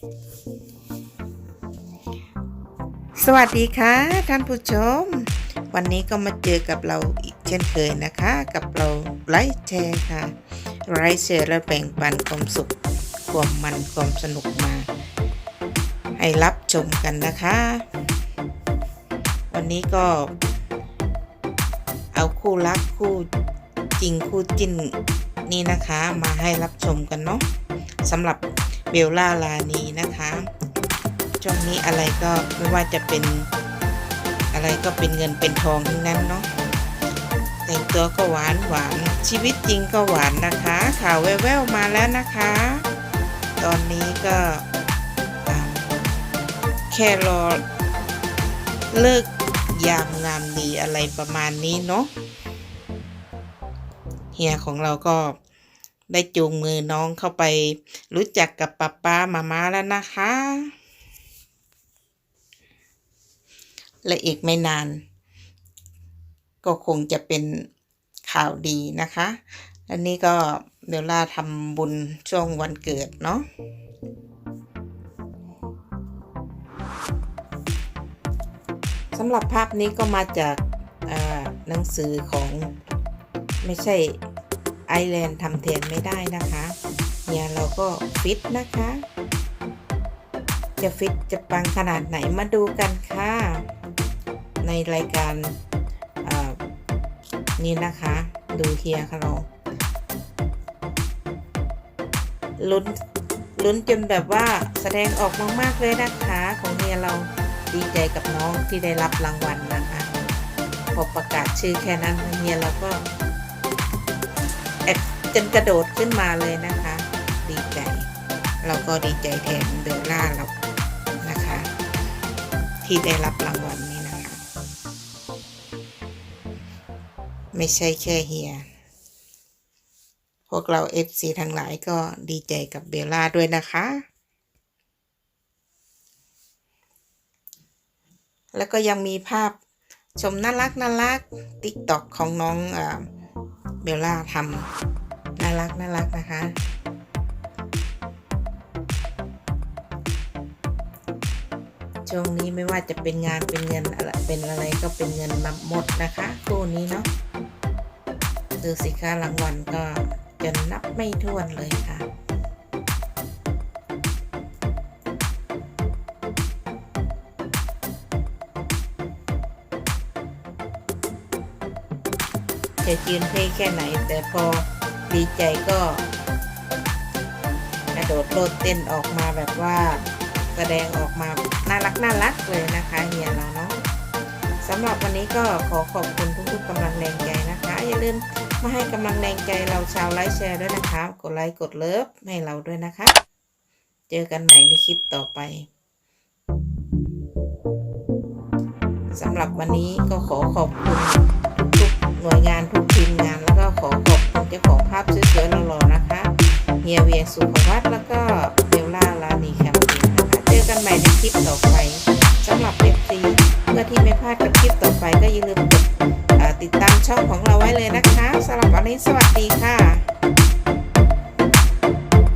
สวัสดีค่ะท่านผู้ชม วันนี้ก็มาเจอกับเราอีกเช่นเคยนะคะ กับเราไลฟ์แชร์ค่ะไลฟ์แชร์และแบ่งปันความสุขความมันความสนุกมา ให้รับชมกันนะคะ วันนี้ก็ เอาคู่รักคู่จริงคู่จิ้นนี่นะคะมาให้รับชมกันเนาะสำหรับ เบลล่าลานีนะคะช่วงนี้อะไรก็ไม่ว่าจะเป็นอะไรก็เป็นเงินเป็นทองทั้งนั้นเนาะแต่งตัวก็หวานหวานชีวิตจริงก็หวานนะคะ ข่าวแว่วๆมาแล้วนะคะ ตอนนี้ก็แค่รอเลิกยามงามดีอะไรประมาณนี้เนาะเฮียของเราก็ ได้จูงมือน้องเข้าไป รู้จักกับป๊าป๊ามามาแล้วนะคะ และอีกไม่นาน ก็คงจะเป็นข่าวดีนะคะ อันนี้ก็เบลล่าทำบุญช่วงวันเกิดเนาะสำหรับภาพนี้ก็มาจากอ่าหนังสือของไม่ใช่ ไอแลนด์ทำแทนไม่ได้นะคะเนี่ยเราก็ฟิตนะคะ จะฟิตจะปังขนาดไหนมาดูกันค่ะ ในรายการนี่นะคะ ดูเฮียค่ะเราลุ้นลุ้นจนแบบว่าแสดงออกมากๆเลยนะคะของเฮียเราดีใจกับน้องที่ได้รับรางวัลนะคะพอประกาศชื่อแค่นั้นเฮียเราก็ จนกระโดดขึ้นมาเลยนะคะ ดีใจ เราก็ดีใจแทนเบลล่าเรานะคะ ที่ได้รับรางวัลนี้นะคะ ไม่ใช่แค่เฮีย พวกเราเอฟซีทั้งหลายก็ดีใจกับเบลล่าด้วยนะคะ แล้วก็ยังมีภาพชมน่ารักน่ารักติ๊กต็อกของน้องอา เบลล่าทำน่ารักน่ารักนะคะ ช่วงนี้ไม่ว่าจะเป็นงานเป็นเงินอะไรเป็นอะไรก็เป็นเงินมาหมดนะคะคู่นี้เนาะดูสิคะรางวัลก็จนนับไม่ถ้วนเลยค่ะ จะยืนเพลแค่ไหน แต่พอดีใจก็กระโดดโลดเต้นออกมาแบบว่าแสดงออกมาน่ารักน่ารักเลยนะคะเฮียเราเนาะสำหรับวันนี้ก็ขอขอบคุณทุกๆกำลังแรงใจนะคะ อย่าลืมมาให้กำลังแรงใจเราชาวไลฟ์แชร์ด้วยนะคะ กดไลค์กดเลิฟให้เราด้วยนะคะ เจอกันใหม่ในคลิปต่อไปสำหรับวันนี้ก็ขอขอบคุณ สุขวัตแล้วก็เบลล่าลานีแคมเปญนะคะ เจอกันใหม่ในคลิปต่อไปสำหรับเอฟซีเพื่อที่ไม่พลาดกับคลิปต่อไปก็อย่าลืมกดติดตามช่องของเราไว้เลยนะคะสำหรับวันนี้สวัสดีค่ะ